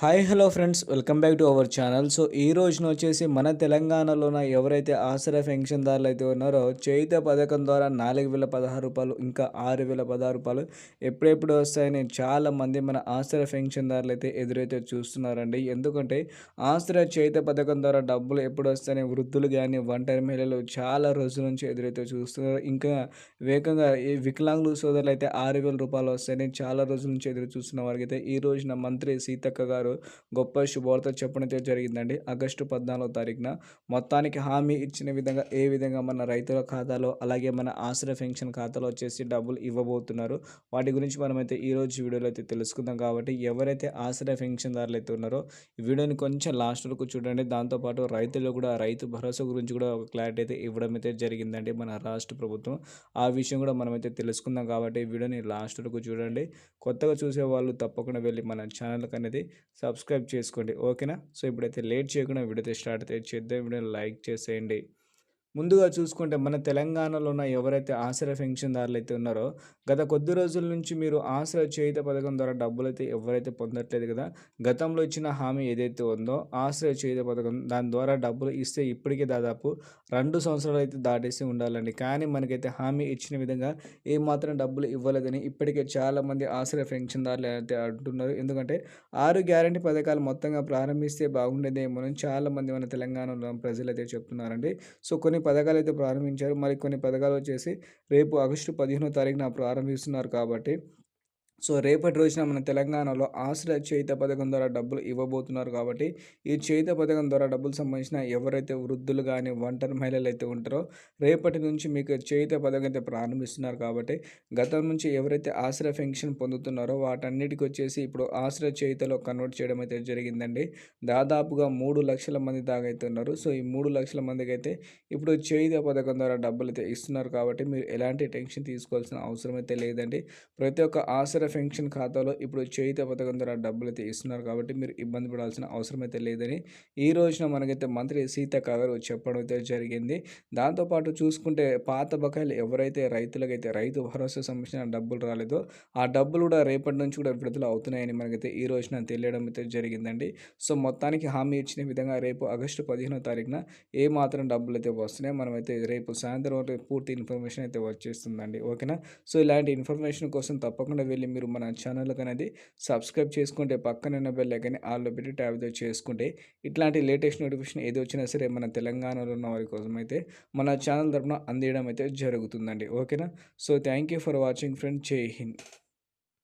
Hi hello friends. Welcome back to our channel. So ఈ రోజున వచ్చేసి మన తెలంగాణలోన ఎవరైతే ఆసరా పెన్షన్దారులు అయితే ఉన్నారో చేయిత పథకం ద్వారా నాలుగు వేల పదహారు రూపాయలు ఇంకా ఆరు వేల పదహారు రూపాయలు ఎప్పుడెప్పుడు వస్తాయని చాలామంది మన ఆసరా పెన్షన్దారులు అయితే ఎదురైతే చూస్తున్నారండి. ఎందుకంటే ఆసరా చేయిత పథకం ద్వారా డబ్బులు ఎప్పుడు వస్తాయని వృద్ధులు కానీ ఒంటరి మహిళలు చాలా రోజుల నుంచి ఎదురైతే చూస్తున్నారు. ఇంకా వేగంగా ఈ వికలాంగులు సోదరులు అయితే ఆరు వేల రూపాయలు వస్తాయని చాలా రోజుల నుంచి ఎదురు చూస్తున్న వారికి అయితే ఈ రోజున మంత్రి సీతక్క గారు గారు గొప్ప శుభవార్త చెప్పడం జరిగిందండి. ఆగస్టు పద్నాలుగో తారీఖున మొత్తానికి హామీ ఇచ్చిన విధంగా ఏ విధంగా మన రైతుల ఖాతాలో అలాగే మన ఆశ్రయ పెన్షన్ ఖాతాలో వచ్చేసి డబ్బులు ఇవ్వబోతున్నారు. వాటి గురించి మనమైతే ఈరోజు వీడియోలో అయితే తెలుసుకుందాం కాబట్టి ఎవరైతే ఆశ్రయ పెన్షన్దారులు అయితే ఉన్నారో ఈ వీడియోని కొంచెం లాస్ట్ వరకు చూడండి. దాంతోపాటు రైతులు కూడా రైతు భరోసా గురించి కూడా ఒక క్లారిటీ అయితే ఇవ్వడం అయితే జరిగిందండి మన రాష్ట్ర ప్రభుత్వం. ఆ విషయం కూడా మనమైతే తెలుసుకుందాం కాబట్టి వీడియోని లాస్ట్ వరకు చూడండి. కొత్తగా చూసే వాళ్ళు తప్పకుండా వెళ్ళి మన ఛానల్కి అనేది సబ్స్క్రైబ్ చేసుకోండి. ఓకేనా? సో ఇప్పుడైతే లేట్ చేయకుండా వీడియో స్టార్ట్ అయితే చేద్దాం. వీడియోని లైక్ చేసేయండి. ముందుగా చూసుకుంటే మన తెలంగాణలో ఉన్న ఎవరైతే ఆశ్రయ పెన్షన్దారులు అయితే ఉన్నారో గత కొద్ది రోజుల నుంచి మీరు ఆశ్రయ చేయుత పథకం ద్వారా డబ్బులు అయితే ఎవరైతే పొందట్లేదు కదా గతంలో ఇచ్చిన హామీ ఏదైతే ఉందో ఆశ్రయ చేయుత పథకం దాని ద్వారా డబ్బులు ఇస్తే ఇప్పటికే దాదాపు రెండు సంవత్సరాలు అయితే దాటేసి ఉండాలండి. కానీ మనకైతే హామీ ఇచ్చిన విధంగా ఏమాత్రం డబ్బులు ఇవ్వలేదని ఇప్పటికే చాలామంది ఆశ్రయ పెన్షన్దారులు అయితే అంటున్నారు. ఎందుకంటే ఆరు గ్యారంటీ పథకాలు మొత్తంగా ప్రారంభిస్తే బాగుండేదేమోనని చాలామంది మన తెలంగాణలో ప్రజలు అయితే చెప్తున్నారండి. సో కొన్ని పథకాలు అయితే ప్రారంభించారు. మరి కొన్ని పథకాలు వచ్చేసి రేపు ఆగస్టు పదిహేనో తారీఖున ప్రారంభిస్తున్నారు కాబట్టి సో రేపటి రోజున మన తెలంగాణలో ఆశ్రయ చేయిత పథకం ద్వారా డబ్బులు ఇవ్వబోతున్నారు కాబట్టి ఈ చేయిత పథకం ద్వారా డబ్బులు సంబంధించిన ఎవరైతే వృద్ధులు కానీ ఒంటరి మహిళలు అయితే ఉంటారో రేపటి నుంచి మీకు చేయిత పథకం అయితే ప్రారంభిస్తున్నారు కాబట్టి గతం నుంచి ఎవరైతే ఆశ్రయ పెన్షన్ పొందుతున్నారో వాటన్నిటికి వచ్చేసి ఇప్పుడు ఆశ్రయ చేయుతలో కన్వర్ట్ చేయడం అయితే జరిగిందండి. దాదాపుగా మూడు లక్షల మంది దాకా అయితే ఉన్నారు. సో ఈ మూడు లక్షల మందికి అయితే ఇప్పుడు చేయిత పథకం ద్వారా డబ్బులు అయితే ఇస్తున్నారు కాబట్టి మీరు ఎలాంటి టెన్షన్ తీసుకోవాల్సిన అవసరం అయితే లేదండి. ప్రతి ఒక్క ఆశ్రయ పెన్షన్ ఖాతాలో ఇప్పుడు చేయిత పథకం ద్వారా డబ్బులు అయితే ఇస్తున్నారు కాబట్టి మీరు ఇబ్బంది పడాల్సిన అవసరం అయితే లేదని ఈ రోజున మనకైతే మంత్రి సీతక్క గారు చెప్పడం అయితే జరిగింది. దాంతోపాటు చూసుకుంటే పాత బకాయిలు ఎవరైతే రైతులకైతే రైతు భరోసా సంబంధించిన డబ్బులు రాలేదో ఆ డబ్బులు కూడా రేపటి నుంచి కూడా విడుదల అవుతున్నాయని మనకైతే ఈ రోజున తెలియడం అయితే జరిగిందండి. సో మొత్తానికి హామీ ఇచ్చిన విధంగా రేపు ఆగస్టు పదిహేనో తారీఖున ఏ మాత్రం డబ్బులు అయితే వస్తున్నాయి మనమైతే రేపు సాయంత్రం పూర్తి ఇన్ఫర్మేషన్ అయితే వచ్చేస్తుందండి. ఓకేనా? సో ఇలాంటి ఇన్ఫర్మేషన్ కోసం తప్పకుండా వెళ్ళి మీరు మన ఛానల్కి అనేది సబ్స్క్రైబ్ చేసుకుంటే పక్కన బెల్ ఐకని ఆల్లో పెట్టి ట్యాబ్ చేసుకుంటే ఇట్లాంటి లేటెస్ట్ నోటిఫికేషన్ ఏది వచ్చినా సరే మన తెలంగాణలో ఉన్న వారి కోసం అయితే మన ఛానల్ తరఫున అందియడం అయితే జరుగుతుందండి. ఓకేనా? So thank you for watching friend. జై హింద్.